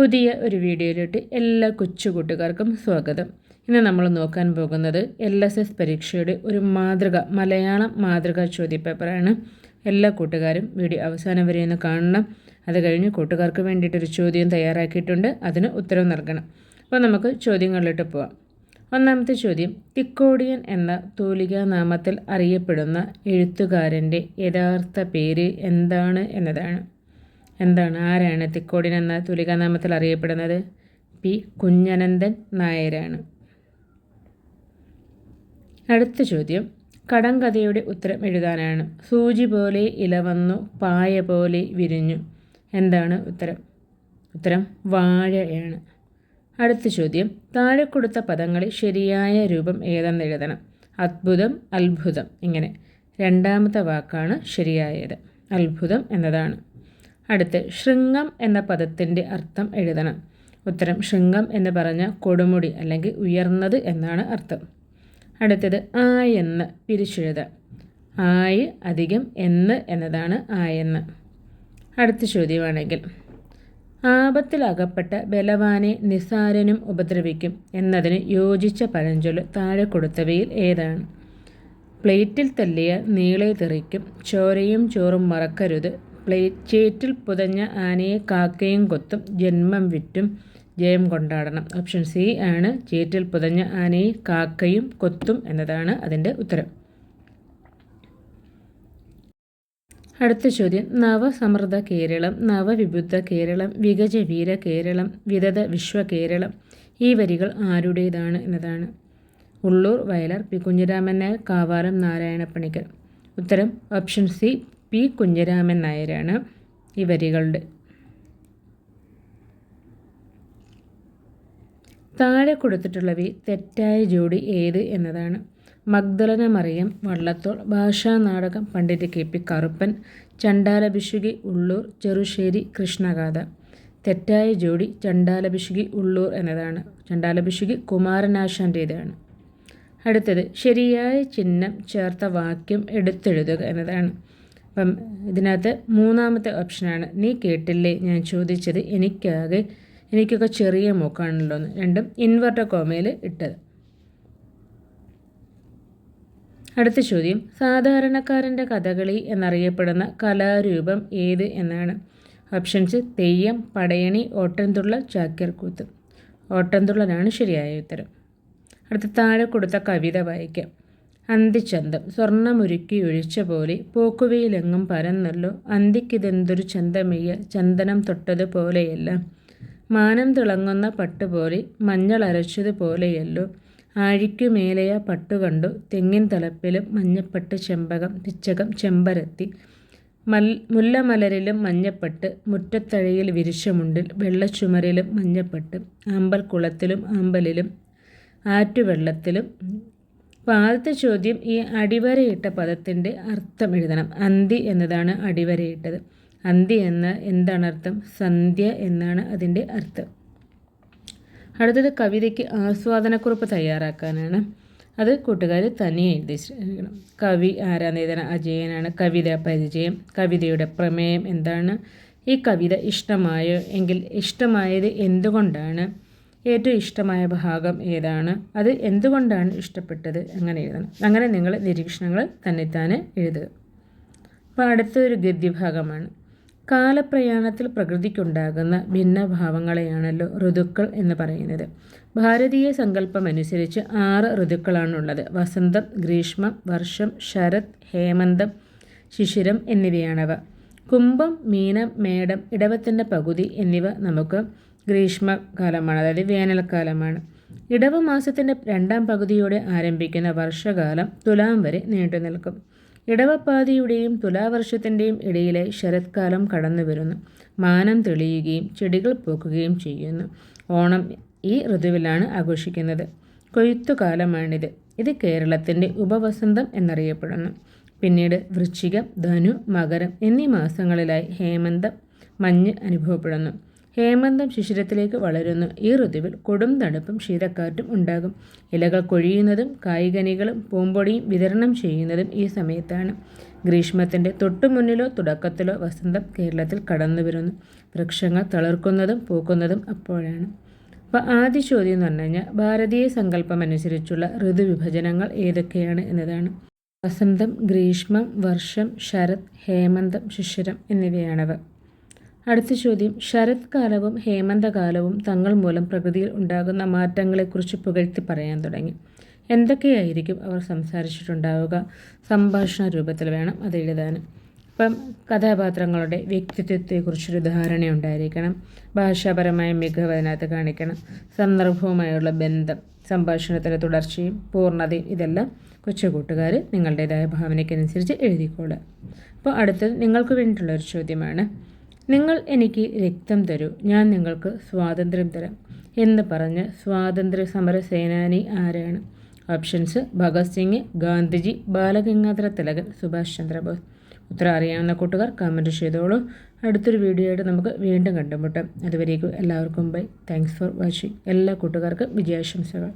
പുതിയ ഒരു വീഡിയോയിലോട്ട് എല്ലാ കൊച്ചു കൂട്ടുകാർക്കും സ്വാഗതം. ഇന്ന് നമ്മൾ നോക്കാൻ പോകുന്നത് എൽ എസ് എസ് പരീക്ഷയുടെ ഒരു മാതൃക മലയാളം മാതൃക ചോദ്യപേപ്പറാണ്. എല്ലാ കൂട്ടുകാരും വീഡിയോ അവസാനം വരെ ഒന്ന് കാണണം. അത് കഴിഞ്ഞ് കൂട്ടുകാർക്ക് വേണ്ടിയിട്ടൊരു ചോദ്യം തയ്യാറാക്കിയിട്ടുണ്ട്. അതിന് ഉത്തരം നൽകണം. അപ്പോൾ നമുക്ക് ചോദ്യങ്ങളിലോട്ട് പോവാം. ഒന്നാമത്തെ ചോദ്യം തിക്കോടിയൻ എന്ന തൂലികാ നാമത്തിൽ അറിയപ്പെടുന്ന എഴുത്തുകാരന്റെ യഥാർത്ഥ പേര് എന്താണ് എന്നതാണ്. എന്താണ്? ആരാണ് തിക്കോടിൻ എന്ന തുലികാനാമത്തിൽ അറിയപ്പെടുന്നത്? പി. കുഞ്ഞനന്ദൻ നായരാണ്. അടുത്ത ചോദ്യം. കടങ്കഥയുടെ ഉത്തരം എഴുതാനാണ്. സൂചി പോലെ ഇലവന്നു പായ പോലെ വിരിഞ്ഞു. എന്താണ് ഉത്തരം? ഉത്തരം വാഴയാണ്. അടുത്ത ചോദ്യം. താഴെ കൊടുത്ത പദങ്ങളിൽ ശരിയായ രൂപം ഏതെന്ന് എഴുതണം. അത്ഭുതം അത്ഭുതം. ഇങ്ങനെ. രണ്ടാമത്തെ വാക്കാണ് ശരിയായത്. അത്ഭുതം എന്നതാണ്. അടുത്ത് ശൃംഗം എന്ന പദത്തിന്റെ അർത്ഥം എഴുതണം. ഉത്തരം ശൃംഗം എന്ന് പറഞ്ഞ കൊടുമുടി അല്ലെങ്കിൽ ഉയർന്നത് എന്നാണ് അർത്ഥം. അടുത്തത് ആ എന്ന് പിരിച്ചെഴുതാം. ആയ് അധികം എന്ന് എന്നതാണ് ആയെന്ന് അടുത്ത ചോദ്യമാണെങ്കിൽ ആപത്തിലകപ്പെട്ട ബലവാനെ നിസാരനും ഉപദ്രവിക്കും എന്നതിന് യോജിച്ച പഴഞ്ചൊല്ല് താഴെ കൊടുത്തവയിൽ ഏതാണ്? പ്ലേറ്റിൽ തല്ലിയ നീളെ തെറിക്കും ചോരയും ചോറും മറക്കരുത് ചേറ്റിൽ പുതഞ്ഞ ആനയെ കാക്കയും കൊത്തും ജന്മം വിറ്റും ജയം കൊണ്ടാടണം. ഓപ്ഷൻ സി ആണ് ചേറ്റിൽ പുതഞ്ഞ ആനയെ കാക്കയും കൊത്തും എന്നതാണ് അതിന്റെ ഉത്തരം. അടുത്ത ചോദ്യം. നവസമൃദ്ധ കേരളം നവവിബുദ്ധ കേരളം വിഗജവീര കേരളം വിദത വിശ്വ കേരളം. ഈ വരികൾ ആരുടേതാണ് എന്നതാണ്. ഉള്ളൂർ വയലാർ പി കുഞ്ഞിരാമൻ നായർ കാവാലം നാരായണപ്പണിക്കർ. ഉത്തരം ഓപ്ഷൻ സി പി കുഞ്ഞിരാമൻ നായരാണ് ഈ വരികളുടെ. താഴെ കൊടുത്തിട്ടുള്ളവയിൽ തെറ്റായ ജോഡി ഏത് എന്നതാണ്. മഗ്ദലന മറിയം വള്ളത്തോൾ ഭാഷാ നാടകം പണ്ഡിറ്റ് കെ പി കറുപ്പൻ ചണ്ടാലഭിഷുകി ഉള്ളൂർ ചെറുശ്ശേരി കൃഷ്ണഗാഥ. തെറ്റായ ജോഡി ചണ്ടാലഭിഷുകി ഉള്ളൂർ എന്നതാണ്. ചണ്ടാലഭിഷുകി കുമാരനാശാന്റേതാണ് അടുത്തത് ശരിയായ ചിഹ്നം ചേർത്ത വാക്യം എടുത്തെഴുതുക എന്നതാണ്. അപ്പം ഇതിനകത്ത് മൂന്നാമത്തെ ഓപ്ഷനാണ് നീ കേട്ടില്ലേ? ഞാൻ ചോദിച്ചത് എനിക്കാകെ എനിക്കൊക്കെ ചെറിയ മൂക്കാണല്ലോ എന്ന് രണ്ടും ഇൻവെർട്ടർ കോമയിൽ ഇട്ടത്. അടുത്ത ചോദ്യം സാധാരണക്കാരന്റെ കഥകളി എന്നറിയപ്പെടുന്ന കലാരൂപം ഏത് എന്നാണ്? ഓപ്ഷൻസ് തെയ്യം പടയണി ഓട്ടൻതുള്ളൽ ചാക്യർകൂത്ത്. ഓട്ടൻതുള്ളലാണ് ശരിയായ ഉത്തരം. അടുത്ത താഴെ കൊടുത്ത കവിത വായിക്കാം. അന്തിച്ചന്തം. സ്വർണമുരുക്കി ഒഴിച്ച പോലെ പോക്കുവയിലെങ്ങും പരന്നല്ലോ. അന്തിക്കിതെന്തൊരു ചന്തമെയ്യ ചന്ദനം തൊട്ടതുപോലെയല്ല മാനം തിളങ്ങുന്ന പട്ടുപോലെ മഞ്ഞൾ അരച്ചതുപോലെയല്ലോ ആഴിക്കുമേലെയ പട്ടുകണ്ടു തെങ്ങിൻ തലപ്പിലും മഞ്ഞപ്പട്ട് ചെമ്പകം പിച്ചകം ചെമ്പരത്തി. മൽ മുല്ലമലരിലും മഞ്ഞപ്പട്ട് മുറ്റത്തഴയിൽ വിരിശമുണ്ടിൽ വെള്ളച്ചുമരിലും മഞ്ഞപ്പട്ട് ആമ്പൽക്കുളത്തിലും ആമ്പലിലും ആറ്റുവെള്ളത്തിലും അപ്പോൾ ആദ്യത്തെ ചോദ്യം ഈ അടിവരയിട്ട പദത്തിന്റെ അർത്ഥം എഴുതണം. അന്തി എന്നതാണ് അടിവരയിട്ടത്. അന്തി എന്ന എന്താണ് അർത്ഥം? സന്ധ്യ എന്നാണ് അതിന്റെ അർത്ഥം. അടുത്തത് കവിതയ്ക്ക് ആസ്വാദനക്കുറിപ്പ് തയ്യാറാക്കാനാണ്. അത് കൂട്ടുകാർ തനിയെ എഴുതിക്കണം കവി ആരാന്ന് എഴുതണം അജയനാണ്. കവിത പരിചയം കവിതയുടെ പ്രമേയം എന്താണ്? ഈ കവിത ഇഷ്ടമായോ? എങ്കിൽ ഇഷ്ടമായത് എന്തുകൊണ്ടാണ്? ഏറ്റവും ഇഷ്ടമായ ഭാഗം ഏതാണ്? അത് എന്തുകൊണ്ടാണ് ഇഷ്ടപ്പെട്ടത്? അങ്ങനെ എഴുതണം. അങ്ങനെ നിങ്ങൾ നിരീക്ഷണങ്ങൾ തന്നെത്താനെ എഴുതുക. അപ്പോൾ അടുത്തൊരു ഗദ്യഭാഗമാണ്. കാലപ്രയാണത്തിൽ പ്രകൃതിക്കുണ്ടാകുന്ന ഭിന്നഭാവങ്ങളെയാണല്ലോ ഋതുക്കൾ എന്ന് പറയുന്നത്. ഭാരതീയ സങ്കല്പം അനുസരിച്ച് ആറ് ഋതുക്കളാണുള്ളത്. വസന്തം ഗ്രീഷ്മം വർഷം ശരത് ഹേമന്തം ശിശിരം എന്നിവയാണവ. കുംഭം മീനം മേടം ഇടവത്തിന്റെ പകുതി എന്നിവ നമുക്ക് ഗ്രീഷ്മകാലമാണ് അതായത് വേനൽക്കാലമാണ്. ഇടവ മാസത്തിന്റെ രണ്ടാം പകുതിയോടെ ആരംഭിക്കുന്ന വർഷകാലം തുലാം വരെ നീണ്ടു നിൽക്കും. ഇടവപ്പാതിയുടെയും തുലാവർഷത്തിന്റെയും ഇടയിലെ ശരത്കാലം കടന്നു വരുന്നു മാനം തെളിയുകയും ചെടികൾ പൂക്കുകയും ചെയ്യുന്നു. ഓണം ഈ ഋതുവിലാണ് ആഘോഷിക്കുന്നത്. കൊയ്ത്തുകാലമാണിത്. ഇത് കേരളത്തിന്റെ ഉപവസന്തം എന്നറിയപ്പെടുന്നു. പിന്നീട് വൃശ്ചികം ധനു മകരം എന്നീ മാസങ്ങളിലായി ഹേമന്തം മഞ്ഞ് അനുഭവപ്പെടുന്നു. ഹേമന്തം ശിശിരത്തിലേക്ക് വളരുന്നു. ഈ ഋതുവിൽ കൊടും തണുപ്പും ശീതക്കാറ്റും ഉണ്ടാകും. ഇലകൾ കൊഴിയുന്നതും കായികനികളും പൂമ്പൊടിയും വിതരണം ചെയ്യുന്നതും ഈ സമയത്താണ്. ഗ്രീഷ്മത്തിന്റെ തൊട്ടുമുന്നിലോ തുടക്കത്തിലോ വസന്തം കേരളത്തിൽ കടന്നു വരുന്നു വൃക്ഷങ്ങൾ തളിർക്കുന്നതും പൂക്കുന്നതും അപ്പോഴാണ്. അപ്പോൾ ആദ്യ ചോദ്യം എന്ന് പറഞ്ഞു കഴിഞ്ഞാൽ ഭാരതീയ സങ്കല്പം അനുസരിച്ചുള്ള ഋതുവിഭജനങ്ങൾ ഏതൊക്കെയാണ് എന്നതാണ്. വസന്തം ഗ്രീഷ്മം വർഷം ശരത് ഹേമന്തം ശിശിരം എന്നിവയാണവ. അടുത്ത ചോദ്യം. ശരത്കാലവും ഹേമന്തകാലവും തങ്ങൾ മൂലം പ്രകൃതിയിൽ ഉണ്ടാകുന്ന മാറ്റങ്ങളെക്കുറിച്ച് പുകഴ്ത്തി പറയാൻ തുടങ്ങി. എന്തൊക്കെയായിരിക്കും അവർ സംസാരിച്ചിട്ടുണ്ടാവുക? സംഭാഷണ രൂപത്തിൽ വേണം അത് എഴുതാൻ. ഇപ്പം കഥാപാത്രങ്ങളുടെ വ്യക്തിത്വത്തെക്കുറിച്ചൊരു ധാരണ ഉണ്ടായിരിക്കണം ഭാഷാപരമായ മികവ് അതിനകത്ത് കാണിക്കണം. സന്ദർഭവുമായുള്ള ബന്ധം സംഭാഷണത്തിന്റെ തുടർച്ചയും പൂർണതയും ഇതെല്ലാം കൊച്ചു കൂട്ടുകാർ നിങ്ങളുടേതായ ഭാവനയ്ക്കനുസരിച്ച് എഴുതിക്കോളുക. അപ്പോൾ അടുത്തത് നിങ്ങൾക്ക് വേണ്ടിയിട്ടുള്ള ഒരു ചോദ്യമാണ്. നിങ്ങൾ എനിക്ക് രക്തം തരൂ. ഞാൻ നിങ്ങൾക്ക് സ്വാതന്ത്ര്യം തരാം എന്ന് പറഞ്ഞ് സ്വാതന്ത്ര്യ സമര സേനാനി ആരാണ്? ഓപ്ഷൻസ് ഭഗത് സിംഗ് ഗാന്ധിജി ബാലഗംഗാധര തിലകൻ സുഭാഷ് ചന്ദ്രബോസ്. ഉത്തരം അറിയാവുന്ന കൂട്ടുകാർ കമന്റ് ചെയ്തോളൂ. അടുത്തൊരു വീഡിയോ ആയിട്ട് നമുക്ക് വീണ്ടും കണ്ടുമുട്ടാം. അതുവരേക്കും എല്ലാവർക്കും ബൈ താങ്ക്സ് ഫോർ വാച്ചിങ് എല്ലാ കൂട്ടുകാർക്കും വിജയാശംസകൾ.